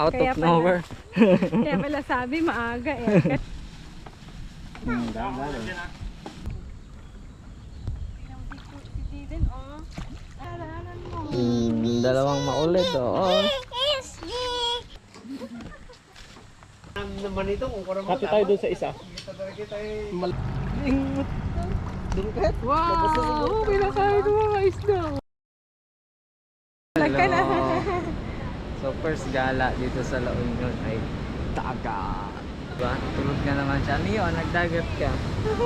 Out Kaya of pala. nowhere. Kaya pala sabi maaga eh. Hmm, daan, daan. Si Jaden, oh. Alalan mo. Hmm, dalawang maulit, oo. Happy tayo doon sa isa. Wow! Pinakain ko mga isda. Lagka na. So first gala dito sa La Union ay dagat. Diba? Tulog ka naman siya. Neo, nagdagat ka.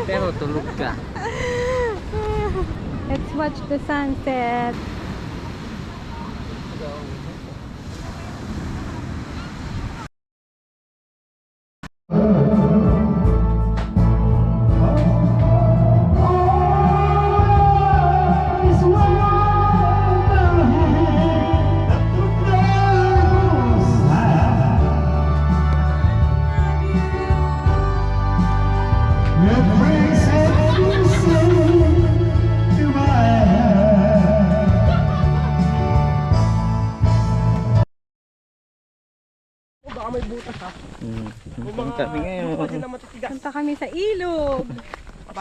Pero tulog ka. Let's watch the sunset.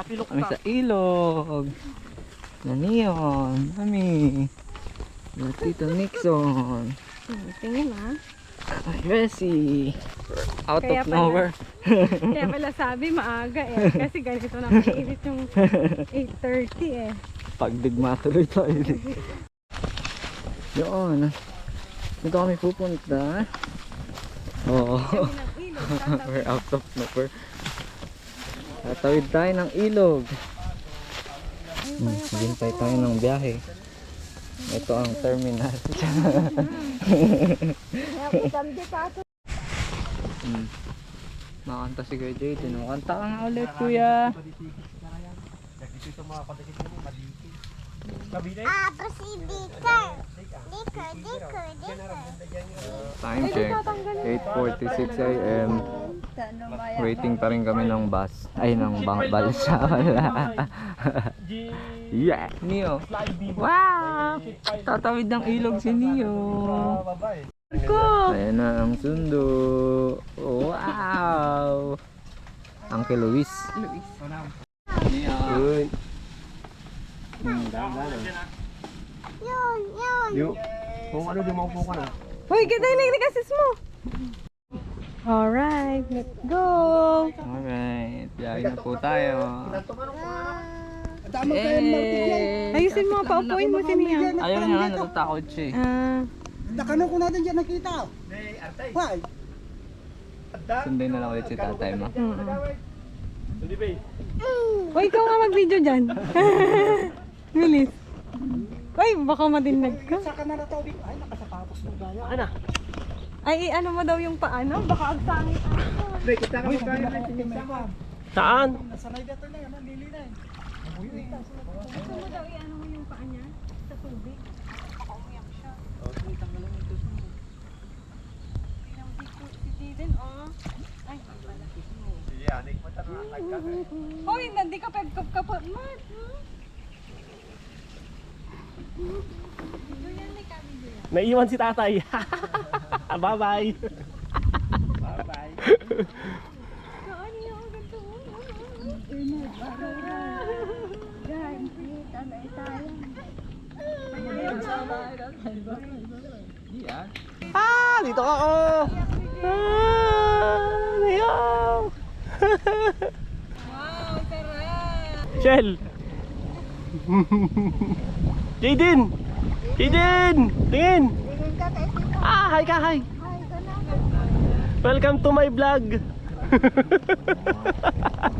Papilok Kami ka. sa ilog. Na neon. Kami. Na Tito Nixon. Tingin ah. Bessie. Out Kaya of pala. nowhere. Kaya pala sabi maaga eh. Kasi ganito na mainit yung 8.30 eh. Pagdigma tuloy tayo. Yun. Dito kami pupunta. Tatawid. We're out of nowhere. Tatawid tayo ng ilog. Hmm, Hintay tayo ng biyahe. Ito ang terminal. hmm. Makanta si Kuya Jaden. oh. Kanta ka nga ulit, Kuya. Dito mga padikit mo. Time check. 8.46 a.m. Waiting pa rin kami ng bus. Ay, ng bang balsa. Wala. Yeah, Neo. Wow! Tatawid ng ilog si Neo. Ko! Ayan na ang sundo. Wow! Uncle Luis. Luis. Neo. Uy. Yun, yun. Yung, kung ano di maupo ka na. Hoy, ganda yung nagregasis mo! Alright, let's go! Alright. Biyahe na po tayo. Eh. Hey! Ayusin mo, paupuin mo si Nia. Ayaw niya nga natatakot siya eh. Ah, Nakano ko natin dyan nakita. Why? Sunday na lang ulit si tatay mo. mm ba Hoy, ikaw nga mag-video dyan. Bilis. Hoy, baka madinag ka. Sa kanara tawid. Ay, nakasapatos mo gaya. Ano? Ay, ano mo daw yung paano? Baka agsangit ako. Pre, kita ka mo kaya na Saan? Nasanay dito na yan, lili na eh. Gusto mo daw i-ano mo yung paa niya sa tubig? Baka umiyak siya. Tingnan mo si- Si Jaden, oh. Ay, wala. Hoy, hindi ka pagkap kapot. Mat, hmm? Video yan, may video yan. Naiwan si tatay. Bye-bye. Bye-bye. Ah, dito ka ako. Ah, ayaw. Wow, sarap! Shell. Jaden. Jaden. Tingin. Ah, hi ka, hi. Welcome to my vlog.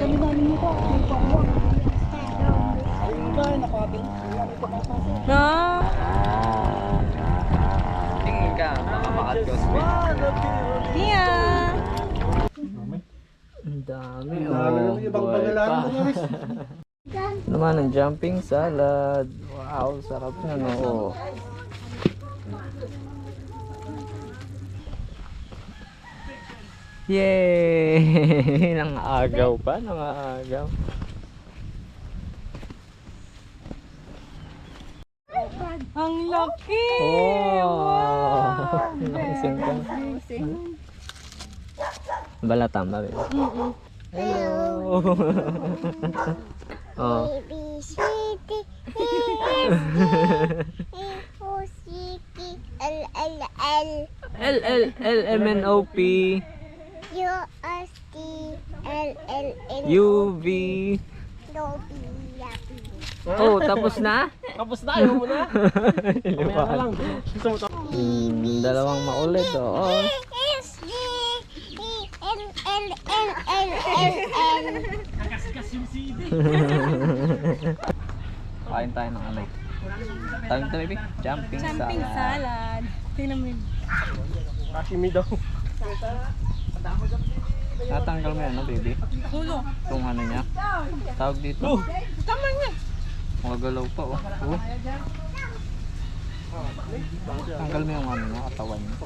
Kami namin mo ko. May pangwa. Ay, nakabing. No! Tingin ka, baka makatgospe. Nia! Ang dami. Dami Oh, ng ibang buhay bagalaan pa. mo Luis. Naman ang jumping salad. Wow, sarap na no. Yay! Nangagaw pa, nangagaw. Ang laki! Wow! Naising ka. Balatang ba? babe? Hello! oh. A B C D E F G H O C K L L L L L L M N O P U S T L L N U V P Yapi. Oh, tapos na? Tapos na, ayaw mo na. Mamaya ka lang. Gusto mo? Hmm, dalawang maulit oh. L L Kain tayo ng alay. Tawag ito baby? Jumping, Jumping salad. salad. Tingnan mo yun. Sashimi daw. Natanggal mo yan, no, baby? Ulo. Itong ano niya. Tawag dito. Tama nga. Magalaw pa, oh. oh. Tanggal mo yung ano niya, katawan niya.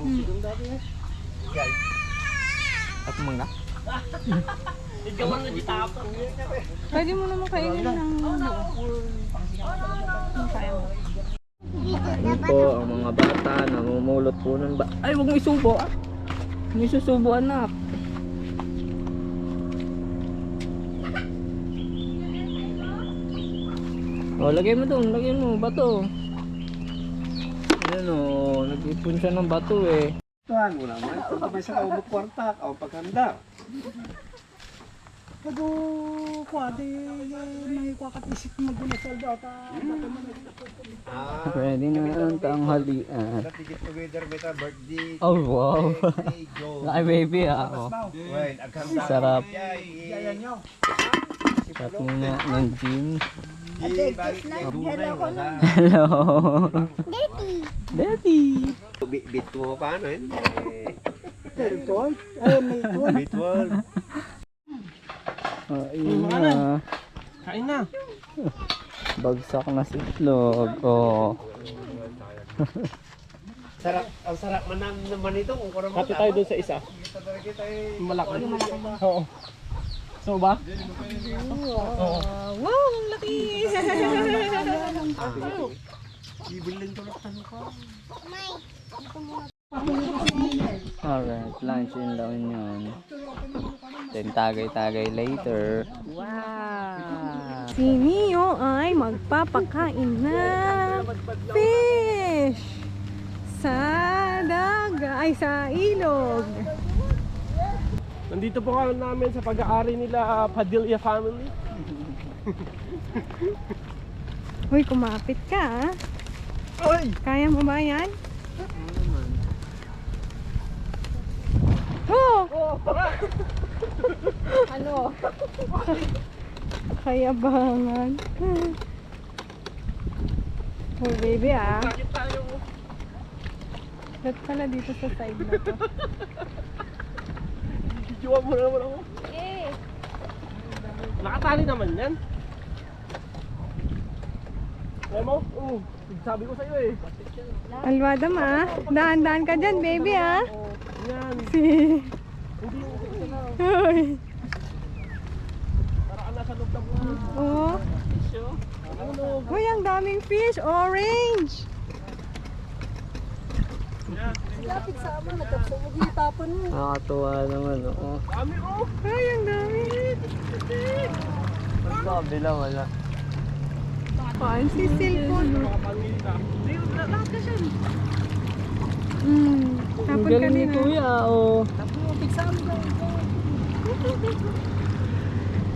At mangga? Ikaw ang nagitapon. Pwede mo naman kainin ng Ayun po, ang mga bata, namumulot po ng ba... Ay, huwag mo isubo, ah. Huwag mo isusubo, anak. Oh, lagay mo doon, lagay mo, bato. Ayan oh, nag-ipon siya ng bato eh. Tuhan mo naman. Punta pa sa kaubok kwarta. O pagkanda. Pag kwade, may kwakatisip mo gula sa data. Ah. Ready na ang tanghalian. Natigit together with birthday. Oh, wow. Ay, baby ah. Oh. Sarap. Sarap muna ng gym. Na. Hello. Daddy. Daddy. Bit- Bit mo paano yun? Eh, Territory. Ay, may tuwan. Bit 12. Oh, yun na. Kain na. Bagsak na si itlog. Oh. Sarap, ang sarap man naman ito Hati tayo doon sa isa. Malaki. Oo. So ba? Oo. Wow, ang laki! Ko lang tanong ko. Alright, lunch yun daw yun. Then tagay-tagay later. Wow! Si Neo ay magpapakain na fish sa daga ay sa ilog. Nandito po kami namin sa pag-aari nila Padilla family. Uy, kumapit ka ah. Oy! Kaya mo ba yan? Oh! ano? Kayabangan. oh, baby ah. Bakit tayo? Ba't pala dito sa side na to? Kikiwa mo na naman ako. Eh! Nakatali naman yan. Alam mo? Oo. Sabi ko sa'yo eh. Alwada ma. Daan-daan ka dyan, baby ah. Yan. Si... Hindi yung isa na. Uy. Para ka nasa loob ng mga Oh. show. Ano? Uy, ang daming fish. Orange. Lapit sa ama, nagkapsumog yung tapon mo. Nakakatuwa naman, oo. Dami oh! Ay, ang dami. Ang kabila wala. Paan si cellphone. Hindi, lahat ka siya. Hmm. Ang Tapon galing ni kanina. kuya, oh. Lapit sa ama.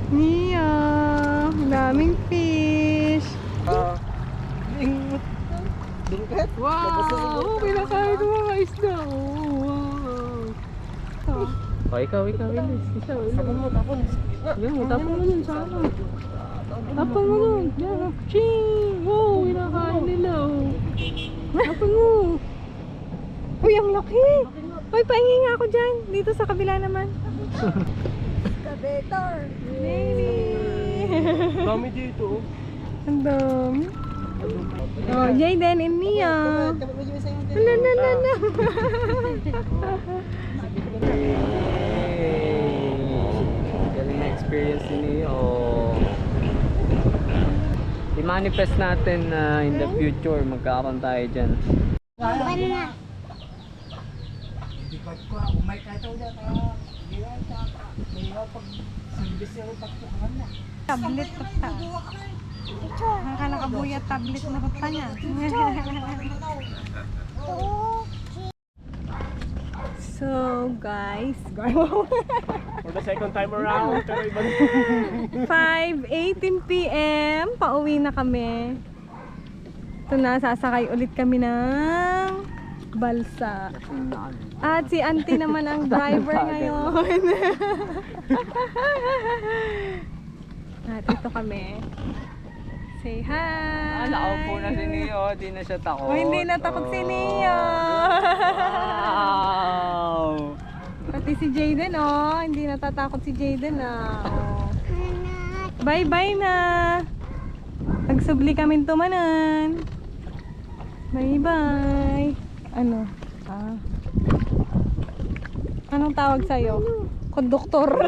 Nia. Ang daming fish. Ah. Dungket. Wow! Oh, kinakain ko mga isda. Oh, wow. Oh, ikaw, ikaw, Willis. Ikaw, Willis. Tapon mo, tapon. Yan, tapon mo dun sa. Tapon mo dun. Yan, ching! Wow, kinakain nila, oh. Tapon mo. Uy, ang laki. Uy, pahingi nga ako dyan. Dito sa kabila naman. Kabetor. Baby. Dami dito. oh. Ang dami. Oh, Jaden and Mia. Ala, na, na, na. Galing na experience ni Neo. I-manifest natin na uh, in the future magkakaroon tayo dyan. Buwan ko, umay ka daw na ka. Mayroon pag service yung pagpukuhan na. Tablet pa ta. Naka nakabuya tablet na pa niya. so guys, For the second time around, pero iba 5.18 p.m. Pauwi na kami. Ito na, sasakay ulit kami ng balsa. At si auntie naman ang driver ngayon. At ito kami. Say hi! Ah, nakaupo na si Neo, di na siya takot. Oh, hindi natakot si Neo. Wow! Pati si Jaden, oh. Hindi natatakot si Jaden, ah. Oh. Bye-bye na. Nagsubli kami tumanan. Bye-bye. Ano? Ah. Anong tawag sa'yo? Konduktor.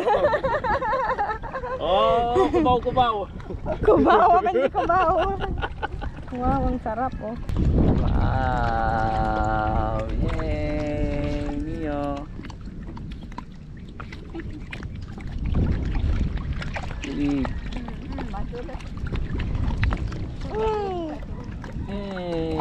Oh, kubaw, kubaw. kubaw, wag hindi kubaw. Wow, ang sarap oh. Wow. Yay, Mio. Mm-hmm, mm-hmm, Big. Hey.